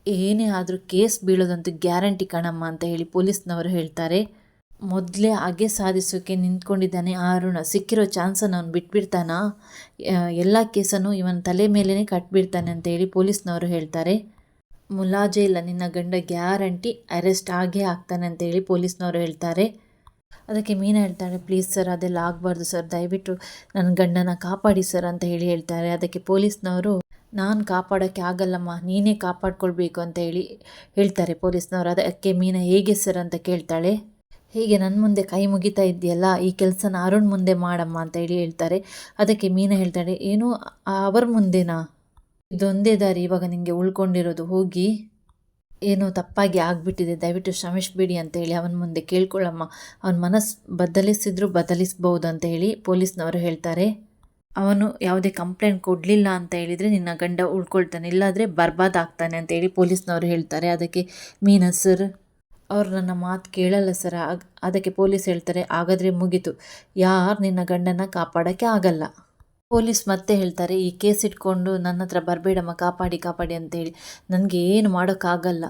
ಏನೇ ಆದರೂ ಕೇಸ್ ಬೀಳೋದಂತೂ ಗ್ಯಾರಂಟಿ ಕಣಮ್ಮ ಅಂತ ಹೇಳಿ ಪೊಲೀಸ್ನವರು ಹೇಳ್ತಾರೆ. ಮೊದಲೇ ಹಾಗೆ ಸಾಧಿಸೋಕೆ ನಿಂತ್ಕೊಂಡಿದ್ದಾನೆ ಅರುಣ ಸಿಕ್ಕಿರೋ ಚಾನ್ಸನ್ನು ಅವನು ಬಿಟ್ಬಿಡ್ತಾನಾ? ಎಲ್ಲ ಕೇಸನ್ನು ಇವನ ತಲೆ ಮೇಲೇ ಕಟ್ಬಿಡ್ತಾನೆ ಅಂತ ಹೇಳಿ ಪೊಲೀಸ್ನವರು ಹೇಳ್ತಾರೆ. ಮುಲಾಜೆ ಇಲ್ಲ, ನಿನ್ನ ಗಂಡ ಗ್ಯಾರಂಟಿ ಅರೆಸ್ಟ್ ಆಗೇ ಆಗ್ತಾನೆ ಅಂತ ಹೇಳಿ ಪೊಲೀಸ್ನವರು ಹೇಳ್ತಾರೆ. ಅದಕ್ಕೆ ಮೀನಾ ಹೇಳ್ತಾಳೆ ಪ್ಲೀಸ್ ಸರ್ ಅದೆಲ್ಲ ಆಗಬಾರ್ದು ಸರ್ ದಯವಿಟ್ಟು ನನ್ನ ಗಂಡನ ಕಾಪಾಡಿ ಸರ್ ಅಂತ ಹೇಳಿ ಹೇಳ್ತಾರೆ. ಅದಕ್ಕೆ ಪೊಲೀಸ್ನವರು, ನಾನು ಕಾಪಾಡೋಕ್ಕೆ ಆಗಲ್ಲಮ್ಮ. ನೀನೇ ಕಾಪಾಡ್ಕೊಳ್ಬೇಕು ಅಂತ ಹೇಳಿ ಹೇಳ್ತಾರೆ ಪೊಲೀಸ್ನವರು. ಅದಕ್ಕೆ ಮೀನಾ ಹೇಗೆ ಸರ್ ಅಂತ ಕೇಳ್ತಾಳೆ, ಹೀಗೆ ನನ್ನ ಮುಂದೆ ಕೈ ಮುಗಿತಾ ಇದೆಯಲ್ಲ ಈ ಕೆಲಸನ ಅರುಣ್ ಮುಂದೆ ಮಾಡಮ್ಮ ಅಂತ ಹೇಳಿ ಹೇಳ್ತಾರೆ. ಅದಕ್ಕೆ ಮೀನಾ ಹೇಳ್ತಾಳೆ, ಏನು ಅವರ ಮುಂದೆನಾ? ಇದೊಂದೇ ದಾರಿ, ಇವಾಗ ನಿಮಗೆ ಉಳ್ಕೊಂಡಿರೋದು, ಹೋಗಿ. ಏನೋ ತಪ್ಪಾಗಿ ಆಗಿಬಿಟ್ಟಿದೆ, ದಯವಿಟ್ಟು ಶ್ರಮಿಸಬೇಡಿ ಅಂತ ಹೇಳಿ ಅವನ ಮುಂದೆ ಕೇಳ್ಕೊಳ್ಳಮ್ಮ. ಅವನ ಮನಸ್ಸು ಬದಲಿಸಿದ್ರು ಬದಲಿಸ್ಬೋದು ಅಂತ ಹೇಳಿ ಪೊಲೀಸ್ನವರು ಹೇಳ್ತಾರೆ. ಅವನು ಯಾವುದೇ ಕಂಪ್ಲೇಂಟ್ ಕೊಡಲಿಲ್ಲ ಅಂತ ಹೇಳಿದರೆ ನಿನ್ನ ಗಂಡ ಉಳ್ಕೊಳ್ತಾನೆ, ಇಲ್ಲಾದರೆ ಬರ್ಬಾದ್ ಆಗ್ತಾನೆ ಅಂತ ಹೇಳಿ ಪೊಲೀಸ್ನವರು ಹೇಳ್ತಾರೆ. ಅದಕ್ಕೆ ಮೀನ ಸರ್, ಅವ್ರು ನನ್ನ ಮಾತು ಕೇಳಲ್ಲ ಸರ್. ಅದಕ್ಕೆ ಪೊಲೀಸ್ ಹೇಳ್ತಾರೆ, ಹಾಗಾದರೆ ಮುಗೀತು. ಯಾರು ನಿನ್ನ ಗಂಡನ ಕಾಪಾಡೋಕ್ಕೆ ಆಗಲ್ಲ. ಪೊಲೀಸ್ ಮತ್ತೆ ಹೇಳ್ತಾರೆ, ಈ ಕೇಸ್ ಇಟ್ಕೊಂಡು ನನ್ನ ಹತ್ರ ಬರಬೇಡಮ್ಮ, ಕಾಪಾಡಿ ಕಾಪಾಡಿ ಅಂತೇಳಿ. ನನಗೆ ಏನು ಮಾಡೋಕ್ಕಾಗಲ್ಲ.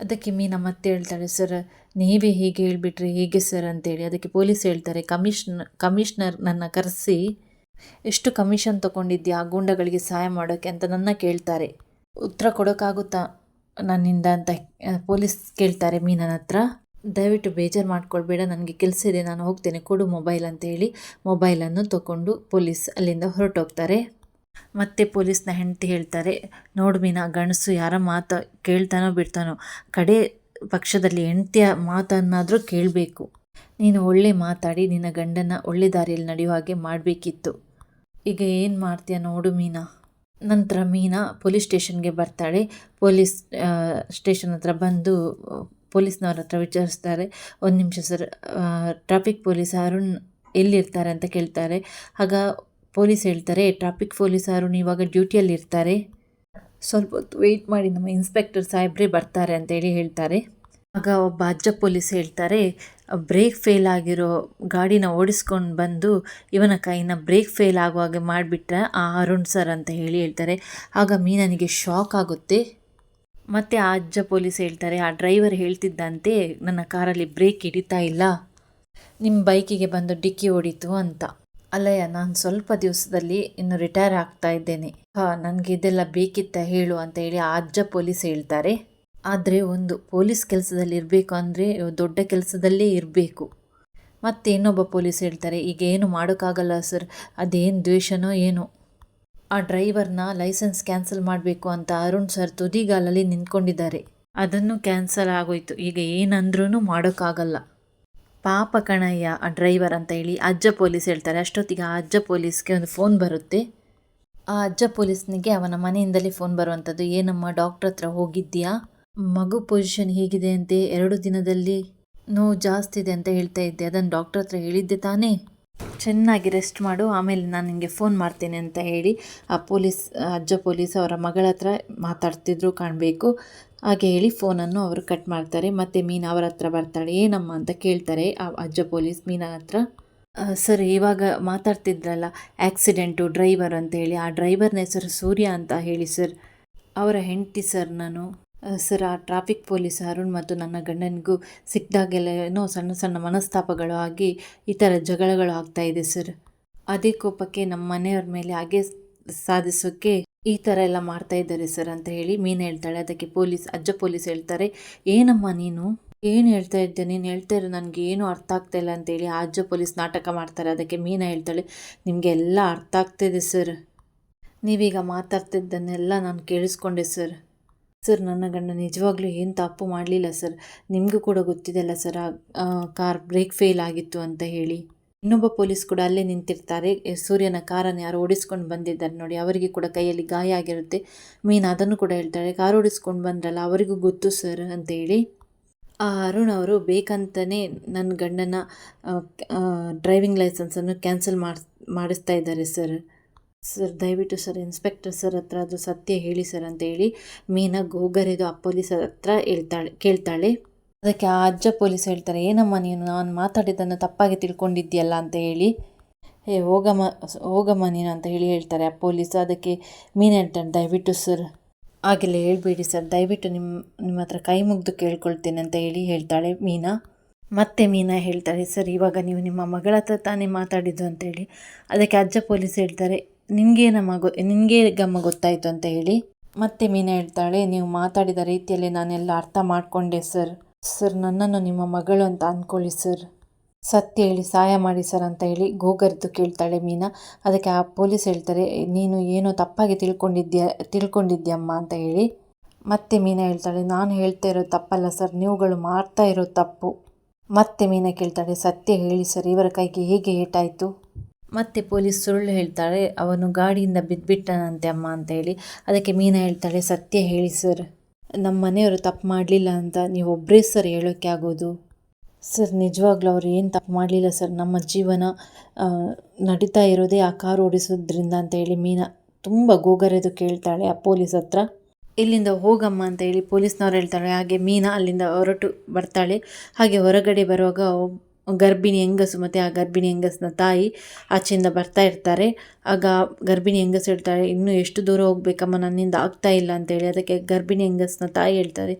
ಅದಕ್ಕೆ ಮೀನಾ ಮತ್ತೆ ಹೇಳ್ತಾಳೆ, ಸರ್, ನೀವೇ ಹೀಗೆ ಹೇಳಿಬಿಟ್ರೆ, ಹೇಗೆ ಸರ್ ಅಂತೇಳಿ. ಅದಕ್ಕೆ ಪೊಲೀಸ್ ಹೇಳ್ತಾರೆ, ಕಮಿಷ್ನ, ಕಮಿಷ್ನರ್ ನನ್ನ ಕರೆಸಿ ಎಷ್ಟು ಕಮಿಷನ್ ತೊಗೊಂಡಿದ್ಯಾ ಆ ಗೂಂಡಗಳಿಗೆ ಸಹಾಯ ಮಾಡೋಕ್ಕೆ ಅಂತ ನನ್ನ ಕೇಳ್ತಾರೆ. ಉತ್ತರ ಕೊಡೋಕ್ಕಾಗುತ್ತಾ ನನ್ನಿಂದ? ಅಂತ ಪೊಲೀಸ್ ಕೇಳ್ತಾರೆ ಮೀನನ ಹತ್ರ. ದಯವಿಟ್ಟು ಬೇಜಾರು ಮಾಡ್ಕೊಳ್ಬೇಡ, ನನಗೆ ಕೆಲಸ ಇದೆ, ನಾನು ಹೋಗ್ತೇನೆ, ಕೊಡು ಮೊಬೈಲ್ ಅಂತ ಹೇಳಿ ಮೊಬೈಲನ್ನು ತಗೊಂಡು ಪೊಲೀಸ್ ಅಲ್ಲಿಂದ ಹೊರಟೋಗ್ತಾರೆ. ಮತ್ತೆ ಪೊಲೀಸ್ನ ಹೆಂಡತಿ ಹೇಳ್ತಾರೆ, ನೋಡು ಮೀನಾ, ಗಂಡಸು ಯಾರ ಮಾತು ಕೇಳ್ತಾನೋ ಬಿಡ್ತಾನೋ, ಕಡೆ ಪಕ್ಷದಲ್ಲಿ ಹೆಂಡತಿಯ ಮಾತನ್ನಾದರೂ ಕೇಳಬೇಕು. ನೀನು ಒಳ್ಳೆ ಮಾತಾಡಿ, ನಿನ್ನ ಗಂಡನ ಒಳ್ಳೆ ದಾರಿಯಲ್ಲಿ ನಡೆಯುವ ಹಾಗೆ ಮಾಡಬೇಕಿತ್ತು. ಈಗ ಏನು ಮಾಡ್ತೀಯ ನೋಡು ಮೀನಾ. ನಂತರ ಮೀನಾ ಪೊಲೀಸ್ ಸ್ಟೇಷನ್ಗೆ ಬರ್ತಾಳೆ. ಪೊಲೀಸ್ ಸ್ಟೇಷನ್ ಹತ್ರ ಬಂದು ಪೊಲೀಸ್ನವ್ರ ಹತ್ರ ವಿಚಾರಿಸ್ತಾರೆ. ಒಂದು ನಿಮಿಷ ಸರ್ ಟ್ರಾಫಿಕ್ ಪೊಲೀಸ್ ಅರುಣ್ ಎಲ್ಲಿರ್ತಾರೆ ಅಂತ ಕೇಳ್ತಾರೆ. ಆಗ ಪೊಲೀಸ್ ಹೇಳ್ತಾರೆ ಟ್ರಾಫಿಕ್ ಪೊಲೀಸ್ ಅರುಣ್ ಇವಾಗ ಡ್ಯೂಟಿಯಲ್ಲಿ ಇರ್ತಾರೆ. ಸ್ವಲ್ಪ ಹೊತ್ತು ವೆಯ್ಟ್ ಮಾಡಿ ನಮ್ಮ ಇನ್ಸ್ಪೆಕ್ಟರ್ ಸಾಹೇಬ್ರೇ ಬರ್ತಾರೆ ಅಂತೇಳಿ ಹೇಳ್ತಾರೆ. ಆಗ ಒಬ್ಬ ಅಜ್ಜ ಪೊಲೀಸ್ ಹೇಳ್ತಾರೆ, ಬ್ರೇಕ್ ಫೇಲ್ ಆಗಿರೋ ಗಾಡಿನ ಓಡಿಸ್ಕೊಂಡು ಬಂದು ಇವನ ಕೈನ ಬ್ರೇಕ್ ಫೇಲ್ ಆಗುವಾಗೆ ಮಾಡಿಬಿಟ್ರೆ ಆ ಅರುಣ್ ಸರ್ ಅಂತ ಹೇಳಿ ಹೇಳ್ತಾರೆ. ಆಗ ಮೀನನಿಗೆ ಶಾಕ್ ಆಗುತ್ತೆ. ಮತ್ತು ಆ ಅಜ್ಜ ಪೊಲೀಸ್ ಹೇಳ್ತಾರೆ, ಆ ಡ್ರೈವರ್ ಹೇಳ್ತಿದ್ದಂತೆ, ನನ್ನ ಕಾರಲ್ಲಿ ಬ್ರೇಕ್ ಹಿಡಿತಾ ಇಲ್ಲ. ನಿಮ್ಮ ಬೈಕಿಗೆ ಬಂದು ಡಿಕ್ಕಿ ಹೊಡಿತು ಅಂತ. ಅಲ್ಲಯ್ಯ, ನಾನು ಸ್ವಲ್ಪ ದಿವಸದಲ್ಲಿ ಇನ್ನು ರಿಟೈರ್ ಆಗ್ತಾ ಇದ್ದೇನೆ. ಹಾಂ, ನನಗೆ ಇದೆಲ್ಲ ಬೇಕಿತ್ತ ಹೇಳು ಅಂತ ಹೇಳಿ ಆ ಅಜ್ಜ ಪೊಲೀಸ್ ಹೇಳ್ತಾರೆ. ಆದರೆ ಒಂದು ಪೊಲೀಸ್ ಕೆಲಸದಲ್ಲಿ ಇರಬೇಕು ಅಂದರೆ ದೊಡ್ಡ ಕೆಲಸದಲ್ಲೇ ಇರಬೇಕು. ಮತ್ತು ಇನ್ನೊಬ್ಬ ಪೊಲೀಸ್ ಹೇಳ್ತಾರೆ ಈಗ ಏನು ಮಾಡೋಕ್ಕಾಗಲ್ಲ ಸರ್. ಅದೇನು ದ್ವೇಷನೋ ಏನೋ. ಆ ಡ್ರೈವರ್ನ ಲೈಸೆನ್ಸ್ ಕ್ಯಾನ್ಸಲ್ ಮಾಡಬೇಕು ಅಂತ ಅರುಣ್ ಸರ್ ತುದಿಗಾಲಲ್ಲಿ ನಿಂತ್ಕೊಂಡಿದ್ದಾರೆ. ಅದನ್ನು ಕ್ಯಾನ್ಸಲ್ ಆಗೋಯ್ತು. ಈಗ ಏನಂದ್ರೂ ಮಾಡೋಕ್ಕಾಗಲ್ಲ. ಪಾಪ ಕಣಯ್ಯ, ಆ ಡ್ರೈವರ್ ಅಂತ ಹೇಳಿ ಅಜ್ಜ ಪೊಲೀಸ್ ಹೇಳ್ತಾರೆ. ಅಷ್ಟೊತ್ತಿಗೆ ಆ ಅಜ್ಜ ಪೊಲೀಸ್ಗೆ ಒಂದು ಫೋನ್ ಬರುತ್ತೆ. ಆ ಅಜ್ಜ ಪೊಲೀಸ್ನಿಗೆ ಅವನ ಮನೆಯಿಂದಲೇ ಫೋನ್ ಬರುವಂಥದ್ದು, ಏನಮ್ಮ, ಡಾಕ್ಟ್ರ್ ಹತ್ರ ಹೋಗಿದ್ದೀಯಾ? ಮಗು ಪೊಸಿಷನ್ ಹೀಗಿದೆ ಅಂತೆ? ಎರಡು ದಿನದಲ್ಲಿ ನೋವು ಜಾಸ್ತಿ ಇದೆ ಅಂತ ಹೇಳ್ತಾ ಇದ್ದೆ. ಅದನ್ನು ಡಾಕ್ಟ್ರ್ ಹತ್ರ ಹೇಳಿದ್ದೆ ತಾನೇ? ಚೆನ್ನಾಗಿ ರೆಸ್ಟ್ ಮಾಡು, ಆಮೇಲೆ ನಾನು ನಿಮಗೆ ಫೋನ್ ಮಾಡ್ತೇನೆ ಅಂತ ಹೇಳಿ ಆ ಪೊಲೀಸ್ ಅಜ್ಜ ಪೊಲೀಸ್ ಅವರ ಮಗಳ ಹತ್ರ ಮಾತಾಡ್ತಿದ್ರು, ಕಾಣಬೇಕು. ಹಾಗೆ ಹೇಳಿ ಫೋನನ್ನು ಅವರು ಕಟ್ ಮಾಡ್ತಾರೆ. ಮತ್ತು ಮೀನಾ ಅವರ ಹತ್ರ ಬರ್ತಾಳೆ. ಏನಮ್ಮ ಅಂತ ಕೇಳ್ತಾರೆ ಆ ಅಜ್ಜ ಪೊಲೀಸ್ ಮೀನಾ ಹತ್ರ. ಸರ್, ಇವಾಗ ಮಾತಾಡ್ತಿದ್ರಲ್ಲ ಆ್ಯಕ್ಸಿಡೆಂಟು ಡ್ರೈವರ್ ಅಂತ ಹೇಳಿ. ಆ ಡ್ರೈವರ್ನ ಹೆಸರು ಸೂರ್ಯ ಅಂತ ಹೇಳಿ ಸರ್ ಅವರ ಹೆಂಡತಿ ಸರ್ ನಾನು. ಸರ್, ಆ ಟ್ರಾಫಿಕ್ ಪೊಲೀಸ್ ಅರುಣ್ ಮತ್ತು ನನ್ನ ಗಂಡನಿಗೂ ಸಿಕ್ಕಿದಾಗೆಲ್ಲ ಏನೋ ಸಣ್ಣ ಸಣ್ಣ ಮನಸ್ತಾಪಗಳು ಆಗಿ ಈ ಥರ ಜಗಳಗಳು ಆಗ್ತಾ ಇದೆ, ಸರ್. ಅದೇ ಕೋಪಕ್ಕೆ ನಮ್ಮ ಮನೆಯವ್ರ ಮೇಲೆ ಹಾಗೆ ಸಾಧಿಸೋಕ್ಕೆ ಈ ಥರ ಎಲ್ಲ ಮಾಡ್ತಾ ಇದ್ದಾರೆ, ಸರ್, ಅಂತ ಹೇಳಿ ಮೀನು ಹೇಳ್ತಾಳೆ. ಅದಕ್ಕೆ ಪೊಲೀಸ್, ಅಜ್ಜ ಪೊಲೀಸ್ ಹೇಳ್ತಾರೆ, ಏನಮ್ಮ ನೀನು? ಏನು ಹೇಳ್ತಾ ಇದ್ದೆ? ನೀನು ಹೇಳ್ತಾ ಇರೋ ನನಗೆ ಏನು ಅರ್ಥ ಆಗ್ತಾ ಇಲ್ಲ ಅಂತೇಳಿ ಆ ಅಜ್ಜ ಪೊಲೀಸ್ ನಾಟಕ ಮಾಡ್ತಾರೆ. ಅದಕ್ಕೆ ಮೀನ ಹೇಳ್ತಾಳೆ, ನಿಮಗೆ ಎಲ್ಲ ಅರ್ಥ ಆಗ್ತಿದೆ ಸರ್. ನೀವೀಗ ಮಾತಾಡ್ತಿದ್ದನ್ನೆಲ್ಲ ನಾನು ಕೇಳಿಸ್ಕೊಂಡೆ, ಸರ್. ಸರ್, ನನ್ನ ಗಂಡ ನಿಜವಾಗ್ಲೂ ಏನು ತಪ್ಪು ಮಾಡಲಿಲ್ಲ ಸರ್. ನಿಮಗೂ ಕೂಡ ಗೊತ್ತಿದೆಲ್ಲ ಸರ್, ಆ ಕಾರ್ ಬ್ರೇಕ್ ಫೇಲ್ ಆಗಿತ್ತು ಅಂತ ಹೇಳಿ. ಇನ್ನೊಬ್ಬ ಪೊಲೀಸ್ ಕೂಡ ಅಲ್ಲೇ ನಿಂತಿರ್ತಾರೆ. ಸೂರ್ಯನ ಕಾರನ್ನು ಯಾರು ಓಡಿಸ್ಕೊಂಡು ಬಂದಿದ್ದಾರೆ ನೋಡಿ, ಅವರಿಗೆ ಕೂಡ ಕೈಯಲ್ಲಿ ಗಾಯ ಆಗಿರುತ್ತೆ. ಮೀನ್ ಅದನ್ನು ಕೂಡ ಹೇಳ್ತಾರೆ, ಕಾರ್ ಓಡಿಸ್ಕೊಂಡು ಬಂದ್ರಲ್ಲ, ಅವರಿಗೂ ಗೊತ್ತು ಸರ್ ಅಂತ ಹೇಳಿ. ಆ, ಅರುಣ್ ಅವರು ಬೇಕಂತಲೇ ನನ್ನ ಗಂಡನ ಡ್ರೈವಿಂಗ್ ಲೈಸೆನ್ಸನ್ನು ಕ್ಯಾನ್ಸಲ್ ಮಾಡಿಸ್ ಮಾಡಿಸ್ತಾ ಇದ್ದಾರೆ ಸರ್. ಸರ್, ದಯವಿಟ್ಟು ಸರ್, ಇನ್ಸ್ಪೆಕ್ಟರ್ ಸರ್ ಹತ್ರ ಅದು ಸತ್ಯ ಹೇಳಿ ಸರ್ ಅಂತ ಹೇಳಿ ಮೀನಾ ಗೋಗರೆದು ಆ ಪೊಲೀಸರ ಹತ್ರ ಹೇಳ್ತಾಳೆ, ಕೇಳ್ತಾಳೆ. ಅದಕ್ಕೆ ಆ ಅಜ್ಜ ಪೊಲೀಸ್ ಹೇಳ್ತಾರೆ, ಏನಮ್ಮ ನೀನು, ನಾನು ಮಾತಾಡಿದ್ದನ್ನು ತಪ್ಪಾಗಿ ತಿಳ್ಕೊಂಡಿದ್ದೀಯಲ್ಲ ಅಂತ ಹೇಳಿ. ಏ, ಹೋಗಮ್ಮ ಹೋಗಮ್ಮ ನೀನು ಅಂತ ಹೇಳಿ ಹೇಳ್ತಾರೆ ಆ ಪೊಲೀಸ್. ಅದಕ್ಕೆ ಮೀನು ಹೇಳ್ತಾನೆ ದಯವಿಟ್ಟು ಸರ್, ಹಾಗೆಲ್ಲ ಹೇಳ್ಬೇಡಿ ಸರ್. ದಯವಿಟ್ಟು ನಿಮ್ಮ ನಿಮ್ಮ ಹತ್ರ ಕೈ ಮುಗಿದು ಕೇಳ್ಕೊಳ್ತೇನೆ ಅಂತ ಹೇಳಿ ಹೇಳ್ತಾಳೆ ಮೀನಾ. ಮತ್ತೆ ಮೀನಾ ಹೇಳ್ತಾಳೆ ಸರ್, ಇವಾಗ ನೀವು ನಿಮ್ಮ ಮಗಳ ಹತ್ರ ತಾನೇ ಮಾತಾಡಿದ್ದು ಅಂತ ಹೇಳಿ. ಅದಕ್ಕೆ ಅಜ್ಜ ಪೊಲೀಸ್ ಹೇಳ್ತಾರೆ ನಿನಗೇನಮ್ಮ ಗೊ ನಿನಗೆ ಗಮ್ಮ ಗೊತ್ತಾಯಿತು ಅಂತ ಹೇಳಿ ಮತ್ತೆ ಮೀನಾ ಹೇಳ್ತಾಳೆ, ನೀವು ಮಾತಾಡಿದ ರೀತಿಯಲ್ಲಿ ನಾನೆಲ್ಲ ಅರ್ಥ ಮಾಡಿಕೊಂಡೆ ಸರ್. ಸರ್, ನನ್ನನ್ನು ನಿಮ್ಮ ಮಗಳು ಅಂತ ಅಂದ್ಕೊಳ್ಳಿ ಸರ್. ಸತ್ಯ ಹೇಳಿ, ಸಹಾಯ ಮಾಡಿ ಸರ್ ಅಂತ ಹೇಳಿ ಗೋಗರ್ದು ಕೇಳ್ತಾಳೆ ಮೀನಾ. ಅದಕ್ಕೆ ಆ ಪೊಲೀಸ್ ಹೇಳ್ತಾರೆ, ನೀನು ಏನೋ ತಪ್ಪಾಗಿ ತಿಳ್ಕೊಂಡಿದ್ಯಾ, ತಿಳ್ಕೊಂಡಿದ್ಯಮ್ಮ ಅಂತ ಹೇಳಿ ಮತ್ತೆ ಮೀನಾ ಹೇಳ್ತಾಳೆ, ನಾನು ಹೇಳ್ತಾ ಇರೋದು ತಪ್ಪಲ್ಲ ಸರ್, ನೀವುಗಳು ಮಾಡ್ತಾ ಇರೋ ತಪ್ಪು. ಮತ್ತೆ ಮೀನಾ ಕೇಳ್ತಾಳೆ, ಸತ್ಯ ಹೇಳಿ ಸರ್, ಇವರ ಕೈಗೆ ಹೇಗೆ ಏಟಾಯಿತು? ಮತ್ತೆ ಪೊಲೀಸ್ ಸುಳ್ಳು ಹೇಳ್ತಾಳೆ ಅವನು ಗಾಡಿಯಿಂದ ಬಿದ್ದುಬಿಟ್ಟನಂತೆ ಅಮ್ಮ ಅಂತ ಹೇಳಿ. ಅದಕ್ಕೆ ಮೀನಾ ಹೇಳ್ತಾಳೆ, ಸತ್ಯ ಹೇಳಿ ಸರ್. ನಮ್ಮ ಮನೆಯವರು ತಪ್ಪು ಮಾಡಲಿಲ್ಲ ಅಂತ ನೀವು ಒಬ್ಬರೇ ಸರ್ ಹೇಳೋಕ್ಕೆ ಆಗೋದು? ಸರ್, ನಿಜವಾಗ್ಲೂ ಅವರು ಏನು ತಪ್ಪು ಮಾಡಲಿಲ್ಲ ಸರ್. ನಮ್ಮ ಜೀವನ ನಡೀತಾ ಇರೋದೇ ಆ ಕಾರು ಓಡಿಸೋದ್ರಿಂದ ಅಂತ ಹೇಳಿ ಮೀನಾ ತುಂಬ ಗೋಗರೆದು ಕೇಳ್ತಾಳೆ ಆ ಪೊಲೀಸ್ ಹತ್ರ. ಇಲ್ಲಿಂದ ಹೋಗಮ್ಮ ಅಂತ ಹೇಳಿ ಪೊಲೀಸ್ನವ್ರು ಹೇಳ್ತಾಳೆ. ಹಾಗೆ ಮೀನಾ ಅಲ್ಲಿಂದ ಹೊರಟು ಬರ್ತಾಳೆ. ಹಾಗೆ ಹೊರಗಡೆ ಬರುವಾಗ ಗರ್ಭಿಣಿ ಹೆಂಗಸು ಮತ್ತು ಆ ಗರ್ಭಿಣಿ ಹೆಂಗಸಿನ ತಾಯಿ ಆಚೆಯಿಂದ ಬರ್ತಾ ಇರ್ತಾರೆ. ಆಗ ಗರ್ಭಿಣಿ ಹೆಂಗಸು ಹೇಳ್ತಾಳೆ ಇನ್ನೂ ಎಷ್ಟು ದೂರ ಹೋಗ್ಬೇಕಮ್ಮ, ನನ್ನಿಂದ ಆಗ್ತಾ ಇಲ್ಲ ಅಂತೇಳಿ ಅದಕ್ಕೆ ಗರ್ಭಿಣಿ ಹೆಂಗಸಿನ ತಾಯಿ ಹೇಳ್ತಾರೆ,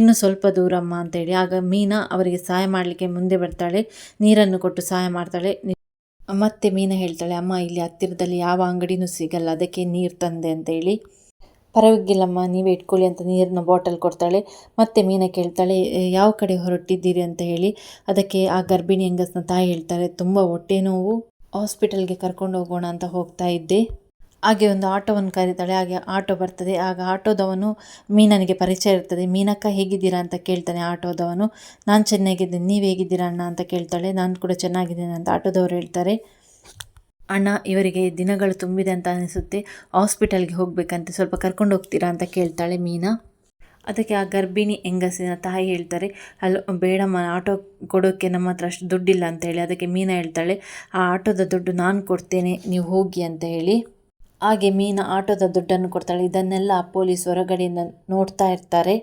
ಇನ್ನು ಸ್ವಲ್ಪ ದೂರಮ್ಮ ಅಂತೇಳಿ ಆಗ ಮೀನಾ ಅವರಿಗೆ ಸಹಾಯ ಮಾಡಲಿಕ್ಕೆ ಮುಂದೆ ಬರ್ತಾಳೆ, ನೀರನ್ನು ಕೊಟ್ಟು ಸಹಾಯ ಮಾಡ್ತಾಳೆ. ಮತ್ತೆ ಮೀನಾ ಹೇಳ್ತಾಳೆ, ಅಮ್ಮ, ಇಲ್ಲಿ ಹತ್ತಿರದಲ್ಲಿ ಯಾವ ಅಂಗಡಿನೂ ಸಿಗಲ್ಲ, ಅದಕ್ಕೆ ನೀರು ತಂದೆ ಅಂತ ಹೇಳಿ. ಪರವಾಗಿಲ್ಲಮ್ಮ, ನೀವೇ ಇಟ್ಕೊಳ್ಳಿ ಅಂತ ನೀರಿನ ಬಾಟಲ್ ಕೊಡ್ತಾಳೆ. ಮತ್ತೆ ಮೀನ ಕೇಳ್ತಾಳೆ ಯಾವ ಕಡೆ ಹೊರಟಿದ್ದೀರಿ ಅಂತ ಹೇಳಿ. ಅದಕ್ಕೆ ಆ ಗರ್ಭಿಣಿ ಹೆಂಗಸ್ನ ತಾಯಿ ಹೇಳ್ತಾರೆ, ತುಂಬ ಹೊಟ್ಟೆ ನೋವು, ಹಾಸ್ಪಿಟಲ್ಗೆ ಕರ್ಕೊಂಡು ಹೋಗೋಣ ಅಂತ ಹೋಗ್ತಾ ಇದ್ದೆ. ಹಾಗೆ ಒಂದು ಆಟೋವನ್ನು ಕರೀತಾಳೆ, ಹಾಗೆ ಆಟೋ ಬರ್ತದೆ. ಆಗ ಆಟೋದವನು ಮೀನನಿಗೆ ಪರಿಚಯ ಇರ್ತದೆ. ಮೀನಕ್ಕ, ಹೇಗಿದ್ದೀರಾ ಅಂತ ಕೇಳ್ತಾನೆ ಆಟೋದವನು. ನಾನು ಚೆನ್ನಾಗಿದ್ದೀನಿ, ನೀವು ಹೇಗಿದ್ದೀರಾ ಅಣ್ಣ? ಅಂತ ಕೇಳ್ತಾಳೆ. ನಾನು ಕೂಡ ಚೆನ್ನಾಗಿದ್ದೀನಿ ಅಂತ ಆಟೋದವರು ಹೇಳ್ತಾರೆ. ಅಣ್ಣ, ಇವರಿಗೆ ದಿನಗಳು ತುಂಬಿದೆ ಅಂತ ಅನಿಸುತ್ತೆ. ಹಾಸ್ಪಿಟಲ್ಗೆ ಹೋಗಬೇಕಂತೆ, ಸ್ವಲ್ಪ ಕರ್ಕೊಂಡು ಹೋಗ್ತೀರಾ ಅಂತ ಕೇಳ್ತಾಳೆ ಮೀನಾ. ಅದಕ್ಕೆ ಆ ಗರ್ಭಿಣಿ ಹೆಂಗಸಿನ ತಾಯಿ ಹೇಳ್ತಾರೆ, ಅಲ್ಲ, ಬೇಡಮ್ಮ, ಆಟೋ ಕೊಡೋಕ್ಕೆ ನಮ್ಮ ಹತ್ರ ಅಷ್ಟು ದುಡ್ಡಿಲ್ಲ ಅಂತ ಹೇಳಿ. ಅದಕ್ಕೆ ಮೀನಾ ಹೇಳ್ತಾಳೆ, ಆ ಆಟೋದ ದುಡ್ಡು ನಾನು ಕೊಡ್ತೇನೆ, ನೀವು ಹೋಗಿ ಅಂತ ಹೇಳಿ. ಹಾಗೆ ಮೀನಾ ಆಟೋದ ದುಡ್ಡನ್ನು ಕೊಡ್ತಾಳೆ. ಇದನ್ನೆಲ್ಲ ಆ ಪೊಲೀಸ್ ಹೊರಗಡೆಯಿಂದ ನೋಡ್ತಾ ಇರ್ತಾರೆ.